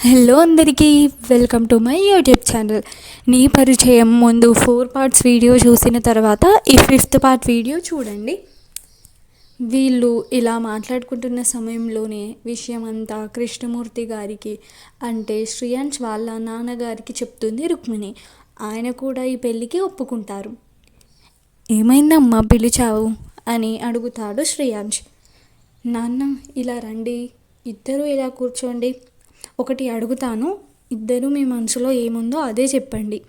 Hello అందరికీ welcome to my YouTube channel. నీ పరిచయం ముందు ఫోర్ పార్ట్స్ వీడియో చూసిన తర్వాత ఈ ఫిఫ్త్ పార్ట్ వీడియో చూడండి. వీళ్ళు ఇలా మాట్లాడుకుంటున్న సమయంలోనే విషయం అంతా కృష్ణమూర్తి గారికి అంటే శ్రీయాంష్ వాళ్ళ నాన్నగారికి చెప్తుంది రుక్మిణి. ఆయన కూడా ఈ పెళ్ళికి ఒప్పుకుంటారు. ఏమైందమ్మా పిలిచావు? అని అడుగుతాడు శ్రేయాంష్ నాన్న ఇలా రండి. ఇద్దరూ ఇలా కూర్చోండి. ఒకటి అడుగుతాను ఇద్దరు మీ మనసులో ఏముందో అదే చెప్పండి.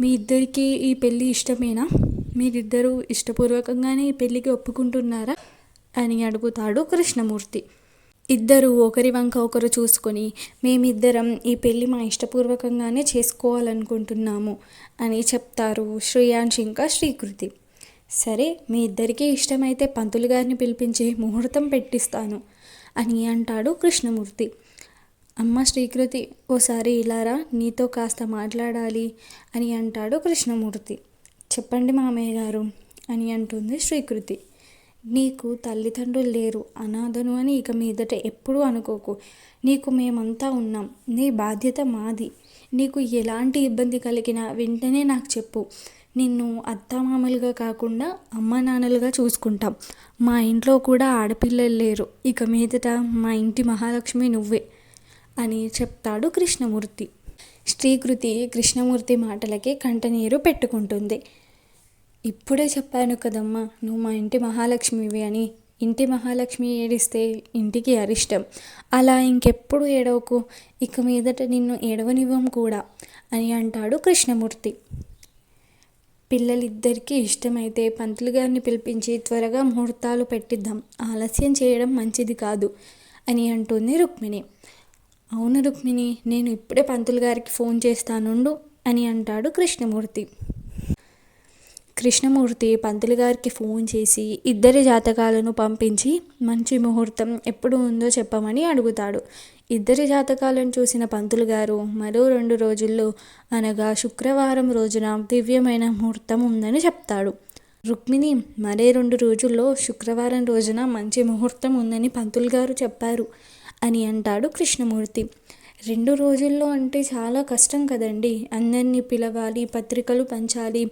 మీ ఇద్దరికి ఈ పెళ్ళి ఇష్టమేనా? మీరిద్దరూ ఇష్టపూర్వకంగానే ఈ పెళ్ళికి ఒప్పుకుంటున్నారా? అని అడుగుతాడు కృష్ణమూర్తి. ఇద్దరు ఒకరి వంక ఒకరు చూసుకొని మేమిద్దరం ఈ పెళ్ళి మా ఇష్టపూర్వకంగానే చేసుకోవాలనుకుంటున్నాము అని చెప్తారు శ్రేయాంశ్ ఇంకా శ్రీకృతి. సరే మీ ఇద్దరికీ ఇష్టమైతే పంతులు గారిని పిలిపించి ముహూర్తం పెట్టిస్తాను అని అంటాడు కృష్ణమూర్తి. అమ్మ శ్రీకృతి ఓసారి ఇలారా? నీతో కాస్త మాట్లాడాలి అని అంటాడు కృష్ణమూర్తి. చెప్పండి మామయ్య గారు అని అంటుంది శ్రీకృతి. నీకు తల్లిదండ్రులు లేరు అనాథను అని ఇక మీదట ఎప్పుడూ అనుకోకు. నీకు మేమంతా ఉన్నాం నీ బాధ్యత మాది. నీకు ఎలాంటి ఇబ్బంది కలిగినా వెంటనే నాకు చెప్పు. నిన్ను అత్తమామలుగా కాకుండా అమ్మ నాన్నలుగా చూసుకుంటాం. మా ఇంట్లో కూడా ఆడపిల్లలు లేరు ఇక మీదట మా ఇంటి మహాలక్ష్మి నువ్వే. అని చెప్తాడు కృష్ణమూర్తి. శ్రీకృతి కృష్ణమూర్తి మాటలకి కంటనీరు పెట్టుకుంటుంది. ఇప్పుడే చెప్పాను కదమ్మా నువ్వు మా ఇంటి మహాలక్ష్మివి అని. ఇంటి మహాలక్ష్మి ఏడిస్తే ఇంటికి అరిష్టం. అలా ఇంకెప్పుడు ఏడవకు? ఇక మీదట నిన్ను ఏడవనివ్వం కూడా అని అంటాడు కృష్ణమూర్తి. పిల్లలిద్దరికీ ఇష్టమైతే పంతులు గారిని పిలిపించి త్వరగా ముహూర్తాలు పెట్టిద్దాం. ఆలస్యం చేయడం మంచిది కాదు అని అంటుంది రుక్మిణి. అవును రుక్మిణి నేను ఇప్పుడే పంతులు గారికి ఫోన్ చేస్తానుండు అని అంటాడు కృష్ణమూర్తి. కృష్ణమూర్తి పంతులు గారికి ఫోన్ చేసి ఇద్దరి జాతకాలను పంపించి మంచి ముహూర్తం ఎప్పుడు ఉందో చెప్పమని అడుగుతాడు. ఇద్దరి జాతకాలను చూసిన పంతులు గారు మరో రెండు రోజుల్లో అనగా శుక్రవారం రోజున దివ్యమైన ముహూర్తం ఉందని చెప్తాడు. రుక్మిణి మరే రెండు రోజుల్లో శుక్రవారం రోజున మంచి ముహూర్తం ఉందని పంతులు గారు చెప్పారు. అని అంటాడు కృష్ణమూర్తి. రెండు రోజుల్లో అంటే చాలా కష్టం కదండి. అందరినీ పిలవాలి పత్రికలు పంచాలి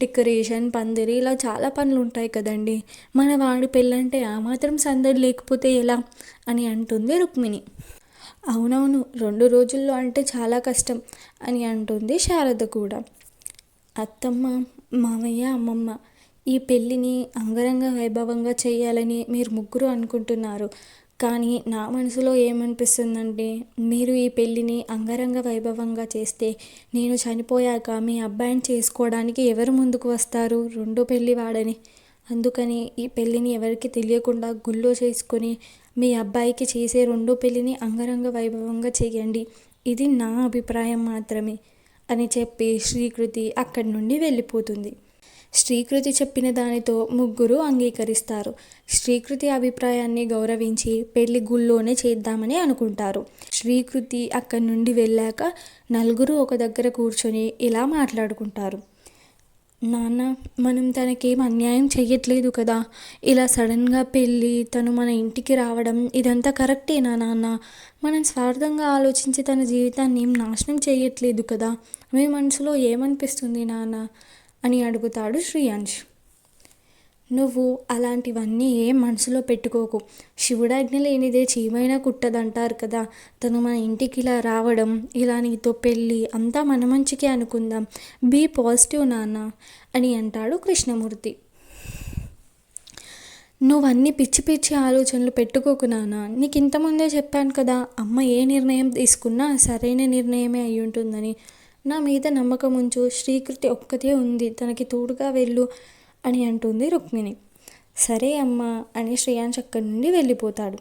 డెకరేషన్ పందిరి ఇలా చాలా పనులు ఉంటాయి కదండి. మన వాడి పెళ్ళంటే ఆ మాత్రం సందడి లేకపోతే ఎలా? అని అంటుంది రుక్మిణి. అవునవును రెండు రోజుల్లో అంటే చాలా కష్టం అని అంటుంది శారద కూడా. అత్తమ్మ మామయ్య అమ్మమ్మ ఈ పెళ్ళిని అంగరంగ వైభవంగా చేయాలని మీరు ముగ్గురు అనుకుంటున్నారు. కానీ నా మనసులో ఏమనిపిస్తుందంటే మీరు ఈ పెళ్ళిని అంగరంగ వైభవంగా చేస్తే నేను చనిపోయాక మీ అబ్బాయిని చేసుకోవడానికి ఎవరు ముందుకు వస్తారు? రెండో పెళ్ళి వాడని. అందుకని ఈ పెళ్ళిని ఎవరికి తెలియకుండా గుళ్ళో చేసుకొని మీ అబ్బాయికి చేసే రెండో పెళ్ళిని అంగరంగ వైభవంగా చేయండి. ఇది నా అభిప్రాయం మాత్రమే అని చెప్పి శ్రీకృతి అక్కడి నుండి వెళ్ళిపోతుంది. శ్రీకృతి చెప్పిన దానితో ముగ్గురు అంగీకరిస్తారు. శ్రీకృతి అభిప్రాయాన్ని గౌరవించి పెళ్ళి గుళ్ళోనే చేద్దామని అనుకుంటారు. శ్రీకృతి అక్కడి నుండి వెళ్ళాక నలుగురు ఒక దగ్గర కూర్చొని ఇలా మాట్లాడుకుంటారు. నాన్న మనం తనకేం అన్యాయం చెయ్యట్లేదు కదా. ఇలా సడన్గా పెళ్ళి తను మన ఇంటికి రావడం ఇదంతా కరెక్టేనా నాన్న? మనం స్వార్థంగా ఆలోచించి తన జీవితాన్ని ఏం నాశనం చేయట్లేదు కదా. మీ మనసులో ఏమనిపిస్తుంది నాన్న? అని అడుగుతాడు శ్రీయాంష్ నువ్వు అలాంటివన్నీ ఏం మనసులో పెట్టుకోకు. శివుడాజ్ఞ లేనిదే చీమైనా కుట్టదంటారు కదా. తను మన ఇంటికి ఇలా రావడం ఇలా నీతో పెళ్ళి అంతా మన మంచికే అనుకుందాం. బీ పాజిటివ్ నాన్న అని అంటాడు కృష్ణమూర్తి. నువ్వన్నీ పిచ్చి పిచ్చి ఆలోచనలు పెట్టుకోకు నాన్న. నీకు ఇంతకుముందే చెప్పాను కదా అమ్మ ఏ నిర్ణయం తీసుకున్నా సరైన నిర్ణయమే అయి ఉంటుందని నా మీద నమ్మకం ఉంచు శ్రీకృతి ఒక్కతే ఉంది తనకి తోడుగా వెళ్ళు అని అంటుంది రుక్మిణి. సరే అమ్మా అని శ్రేయాంశ్ అక్కడి నుండి వెళ్ళిపోతాడు.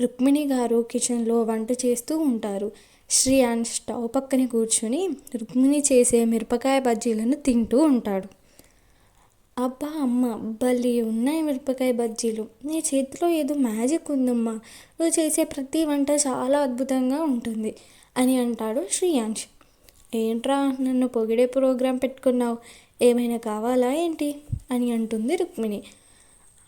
రుక్మిణి గారు కిచెన్లో వంట చేస్తూ ఉంటారు. శ్రేయాంశ్ స్టవ్ పక్కన కూర్చుని రుక్మిణి చేసే మిరపకాయ బజ్జీలను తింటూ ఉంటాడు. అబ్బా అమ్మ భలే ఉన్నాయి మిరపకాయ బజ్జీలు. నీ చేతిలో ఏదో మ్యాజిక్ ఉందమ్మా. నువ్వు చేసే ప్రతి వంట చాలా అద్భుతంగా ఉంటుంది అని అంటాడు శ్రీయాంశ్. ఏంట్రా నన్ను పొగిడే ప్రోగ్రాం పెట్టుకున్నావు? ఏమైనా కావాలా ఏంటి? అని అంటుంది రుక్మిణి.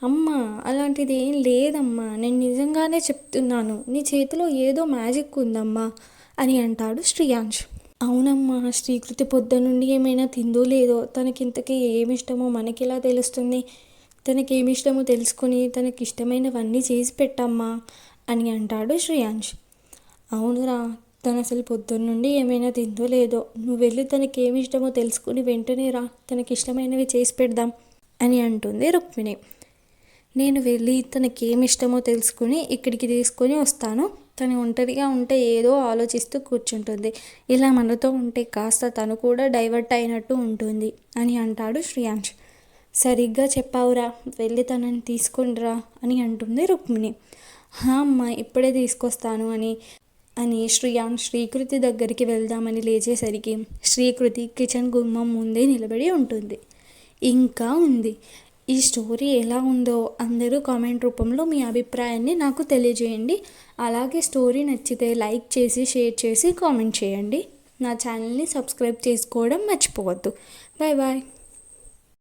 అమ్మ అలాంటిది ఏం లేదమ్మా. నేను నిజంగానే చెప్తున్నాను. నీ చేతిలో ఏదో మ్యాజిక్ ఉందమ్మా అని అంటాడు శ్రీయాంష్ అవునమ్మా శ్రీకృతి పొద్దు నుండి ఏమైనా తిందో లేదో తనకింతకీ ఏమి ఇష్టమో తెలుస్తుంది. తనకి ఏమి ఇష్టమో తెలుసుకొని తనకి ఇష్టమైనవన్నీ చేసి పెట్టమ్మా అని అంటాడు శ్రీయాంష్ అవునురా తను అసలు పొద్దున్నుండి ఏమైనా తిందో లేదో. నువ్వు వెళ్ళి తనకి ఏమి ఇష్టమో తెలుసుకుని వెంటనే రా. తనకి ఇష్టమైనవి చేసి పెడదాం అని అంటుంది రుక్మిణి. నేను వెళ్ళి తనకి ఏమి ఇష్టమో తెలుసుకుని ఇక్కడికి తీసుకొని వస్తాను. తను ఒంటరిగా ఉంటే ఏదో ఆలోచిస్తూ కూర్చుంటుంది. ఇలా మనతో ఉంటే కాస్త తను కూడా డైవర్ట్ అయినట్టు ఉంటుంది అని అంటాడు శ్రేయాంష్ సరిగ్గా చెప్పావురా వెళ్ళి తనని తీసుకుండ్రా అని అంటుంది రుక్మిణి. "హా అమ్మ ఇప్పుడే తీసుకొస్తాను అని. అని శ్రీయాన్ శ్రీకృతి దగ్గరికి వెళ్దామని లేచేసరికి శ్రీకృతి కిచెన్ గుమ్మం ముందే నిలబడి ఉంటుంది. ఇంకా ఉంది. ఈ స్టోరీ ఎలా ఉందో అందరూ కామెంట్ రూపంలో మీ అభిప్రాయాన్ని నాకు తెలియజేయండి. అలాగే స్టోరీ నచ్చితే లైక్ చేసి షేర్ చేసి కామెంట్ చేయండి. నా ఛానల్ని సబ్స్క్రైబ్ చేసుకోవడం మర్చిపోవద్దు. Bye bye.